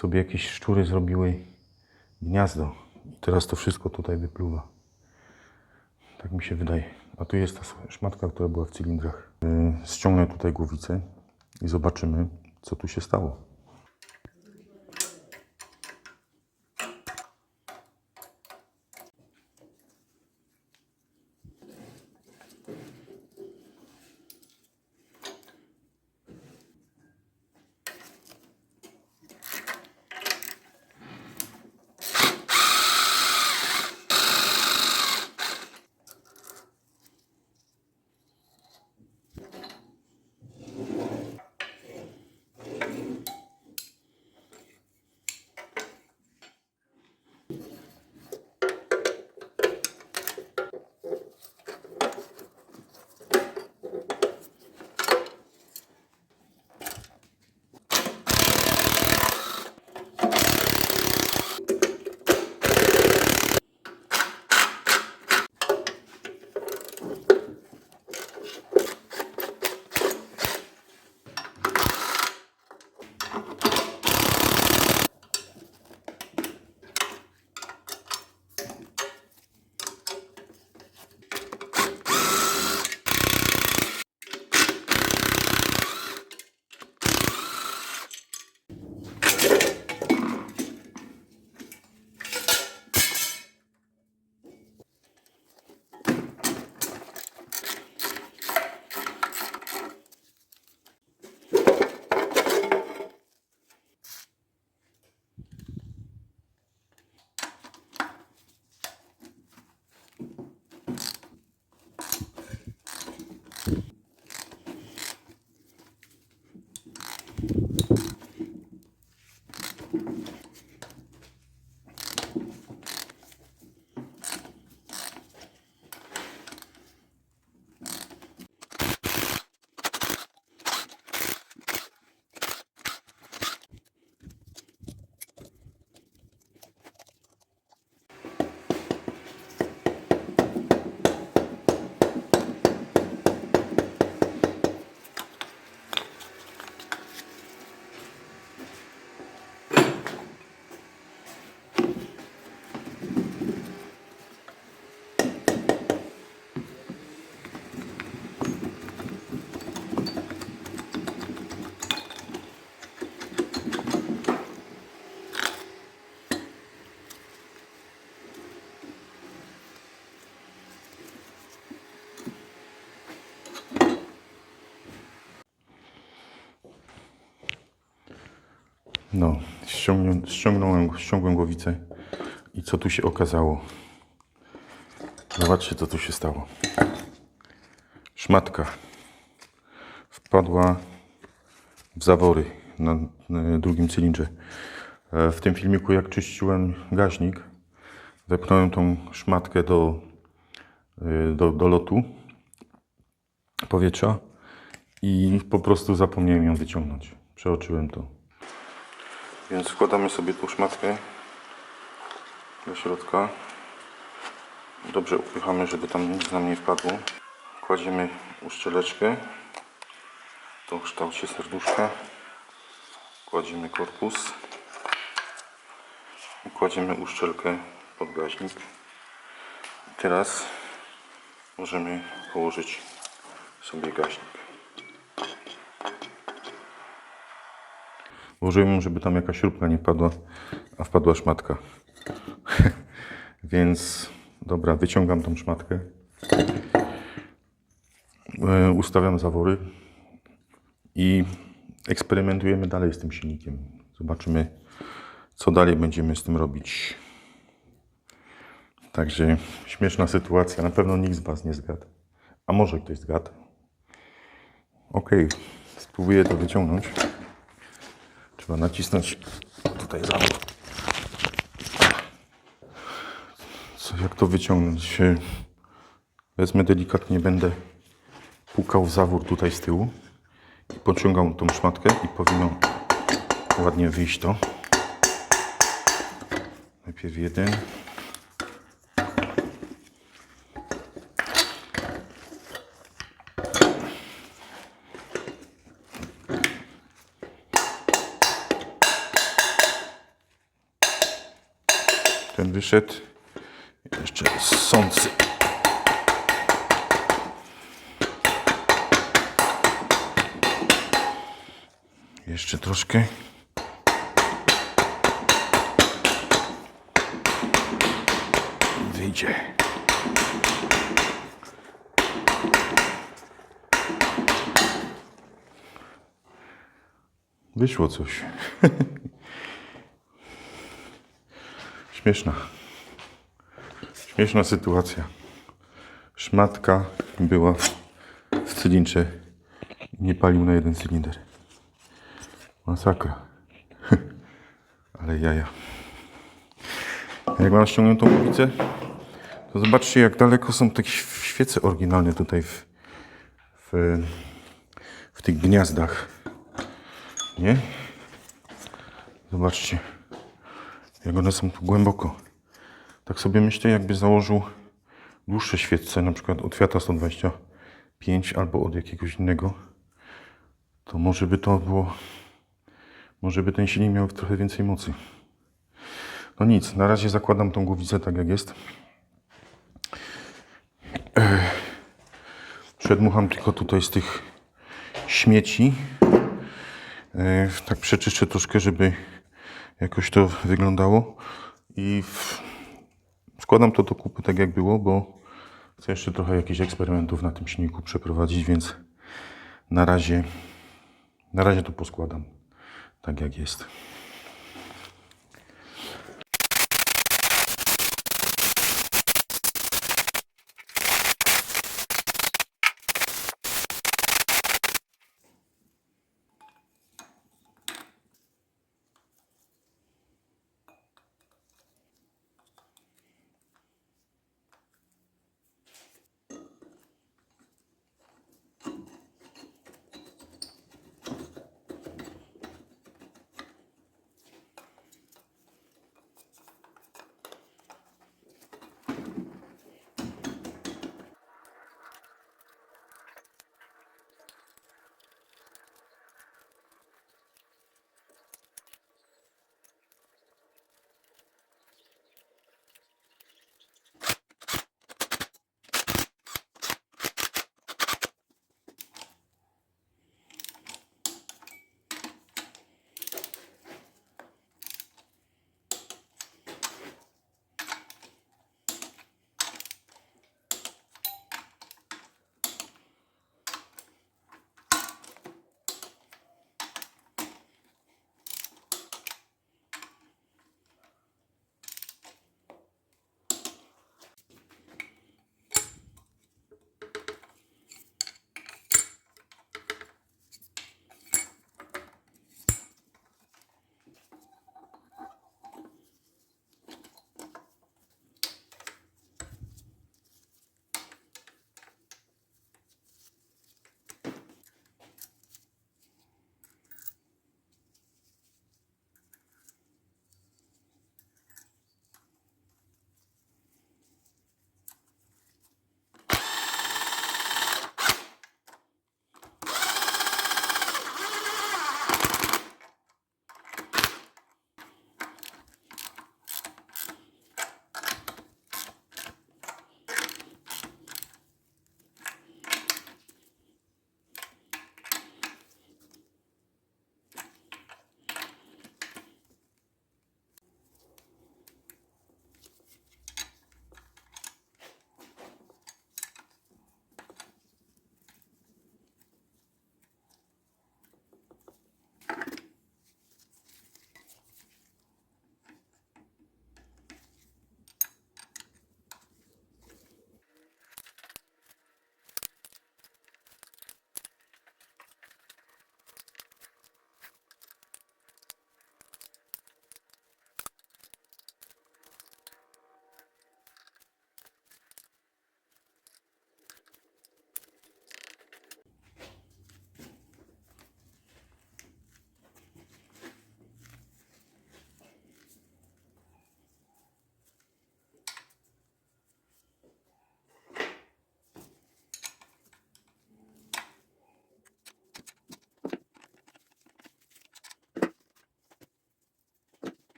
sobie jakieś szczury zrobiły gniazdo. I teraz to wszystko tutaj wypluwa. Tak mi się wydaje. A tu jest ta szmatka, która była w cylindrach. Yy, Ściągnę tutaj głowicę i zobaczymy, co tu się stało. No, ściągnąłem, ściągłem głowicę i co tu się okazało? Zobaczcie, co tu się stało. Szmatka wpadła w zawory na, na drugim cylindrze. E, W tym filmiku, jak czyściłem gaźnik, wepchnąłem tą szmatkę do, e, do, do lotu powietrza i po prostu zapomniałem ją wyciągnąć. Przeoczyłem to. Więc wkładamy sobie tą szmatkę do środka. Dobrze upychamy, żeby tam nic nam nie wpadło. Kładziemy uszczeleczkę. To w kształcie serduszka. Kładziemy korpus. Kładziemy uszczelkę pod gaźnik. Teraz możemy położyć sobie gaźnik. Ułożyłem, żeby tam jakaś śrubka nie wpadła, a wpadła szmatka. Więc dobra, wyciągam tą szmatkę. E, Ustawiam zawory i eksperymentujemy dalej z tym silnikiem. Zobaczymy, co dalej będziemy z tym robić. Także śmieszna sytuacja. Na pewno nikt z Was nie zgadł. A może ktoś zgadł? Ok, spróbuję to wyciągnąć. Trzeba nacisnąć tutaj zawór. Co, jak to wyciągnąć? E, Wezmę delikatnie, będę pukał w zawór tutaj z tyłu i pociągał tą szmatkę i powinno ładnie wyjść to. Najpierw jeden. Wyszedł. Jeszcze sący. Jeszcze troszkę. Wyjdzie. Wyszło coś. Śmieszna. Śmieszna sytuacja. Szmatka była w cylindrze. i Nie palił na jeden cylinder. Masakra. Ale jaja. Jak mam ściągniętą głowicę, to zobaczcie jak daleko są te świece oryginalne tutaj w, w, w tych gniazdach. Nie? Zobaczcie, jak one są tu głęboko. Tak sobie myślę, jakby założył dłuższe świece, na przykład od Fiata 125 albo od jakiegoś innego, to może by to było, może by ten silnik miał trochę więcej mocy. No nic, na razie zakładam tą głowicę tak jak jest. Przedmucham tylko tutaj z tych śmieci. Tak przeczyszczę troszkę, żeby jakoś to wyglądało i. składam to do kupy tak jak było, bo chcę jeszcze trochę jakichś eksperymentów na tym silniku przeprowadzić, więc na razie na razie to poskładam tak jak jest.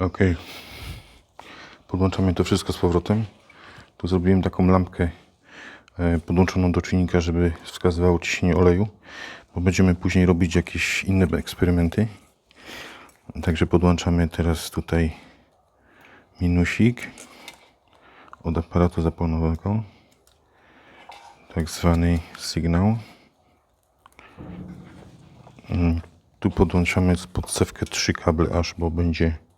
Ok. Podłączamy to wszystko z powrotem. Tu zrobiłem taką lampkę e, podłączoną do czynnika, żeby wskazywało ciśnienie oleju, bo będziemy później robić jakieś inne eksperymenty. Także podłączamy teraz tutaj minusik od aparatu zapłonowego, tak zwany sygnał. Mm, Tu podłączamy z podstawkę trzy kable aż, bo będzie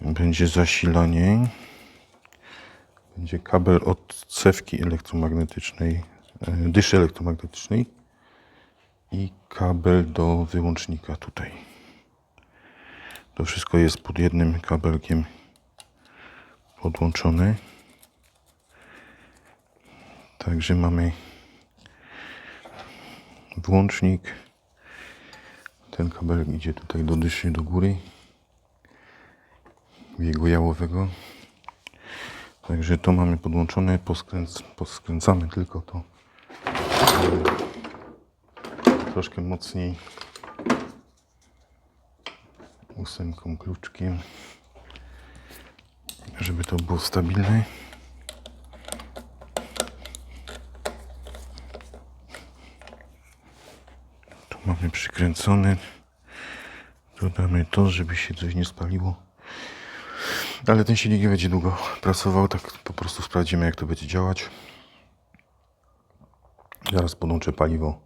będzie zasilanie. Będzie kabel od cewki elektromagnetycznej, e, dyszy elektromagnetycznej i kabel do wyłącznika tutaj. To wszystko jest pod jednym kabelkiem podłączone. Także mamy włącznik. Ten kabel idzie tutaj do dyszy do góry biegu jałowego. Także to mamy podłączone, poskręc, poskręcamy tylko to troszkę mocniej ósemką kluczkiem, żeby to było stabilne. Tu mamy przykręcone. Dodamy to, żeby się coś nie spaliło. Ale ten silnik nie będzie długo pracował, tak po prostu sprawdzimy jak to będzie działać. Zaraz podłączę paliwo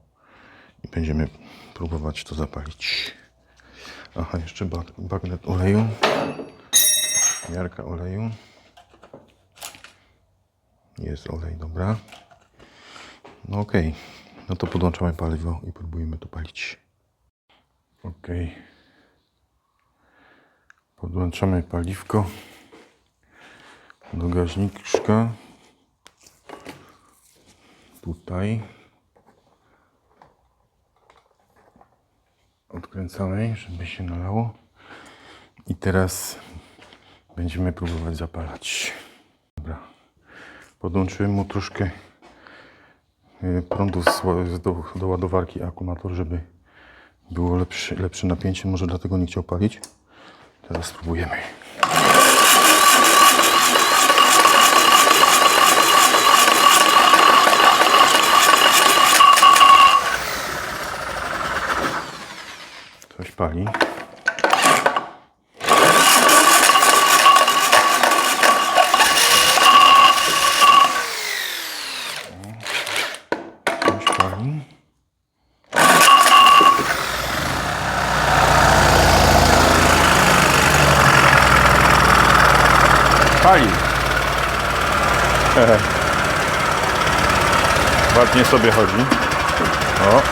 i będziemy próbować to zapalić. Aha, jeszcze bag- bagnet oleju. Miarka oleju. Jest olej, dobra. No okej, no to podłączamy paliwo i próbujemy to palić. Okej. Podłączamy paliwko do gaźniczka. Tutaj. Odkręcamy, żeby się nalało. I teraz będziemy próbować zapalać. Dobra. Podłączyłem mu troszkę y, prądu do, do ładowarki akumulator, żeby było lepsze, lepsze napięcie. Może dlatego nie chciał palić. Teraz spróbujemy. Coś pali. Coś pali. Pali. Hehe. Ładnie sobie chodzi. O.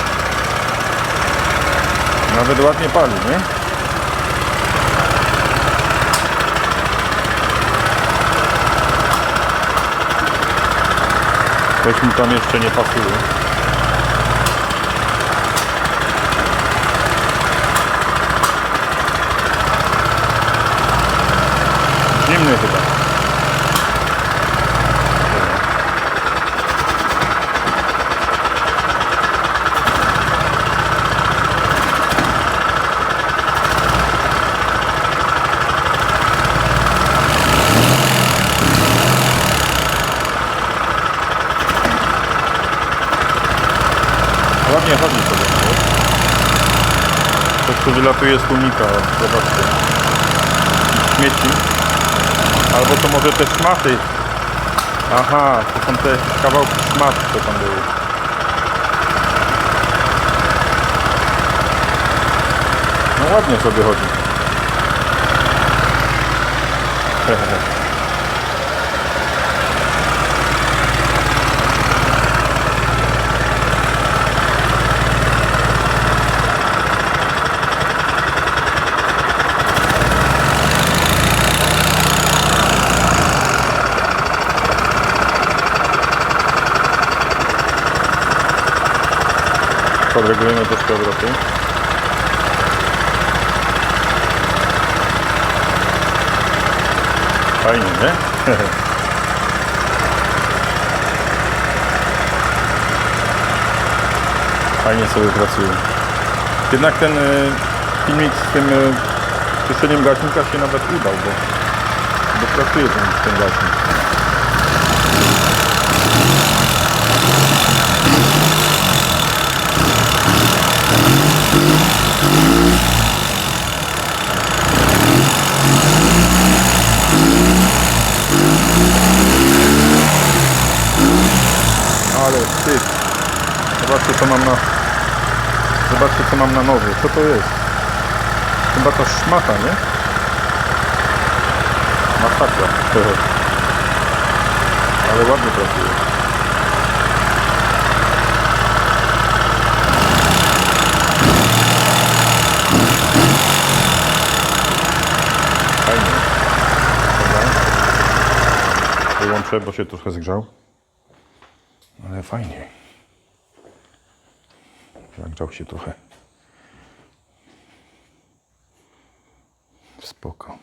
Nawet ładnie pali, nie? Coś mi tam jeszcze nie pasuje. Zimny chyba. Ładnie chodzi sobie. nie? Coś tłumika, o, zobaczcie. Śmieci. Albo to może te szmaty. Aha, to są te kawałki szmat, co tam były. No ładnie sobie chodzi. Hehehe. Podregulujemy troszkę obroty. Fajnie, nie? Fajnie sobie pracuje. Jednak ten y, filmik z tym y, Z czyszczeniem gaśnika się nawet udał, bo, bo pracuje ten, ten gaśnik. Ale ty. Zobaczcie co mam na. Zobaczcie co mam na nowy. Co to jest? Chyba to szmata, nie? Masakra. Ale ładnie pracuje. Wyłączę, bo się trochę zgrzał. Ale fajnie. Zagrzał się trochę. Spoko.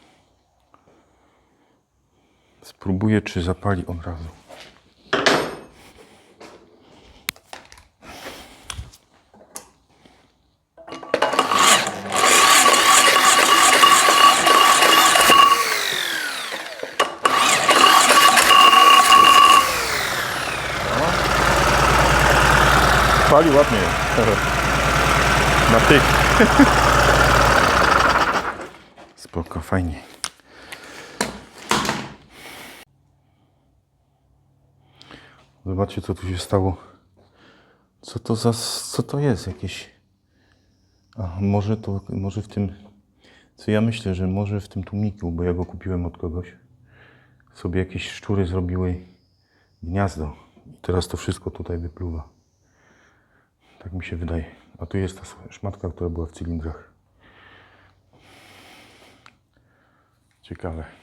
Spróbuję, czy zapali od razu. Pali ładnie. Na tyk. Spoko, fajnie. Zobaczcie, co tu się stało. Co to za... co to jest? Jakieś... A, może to... może w tym... Co ja myślę, że może w tym tłumiku, bo ja go kupiłem od kogoś, sobie jakieś szczury zrobiły gniazdo. I teraz to wszystko tutaj wypluwa. Tak mi się wydaje. A tu jest ta szmatka, która była w cylindrach. Ciekawe.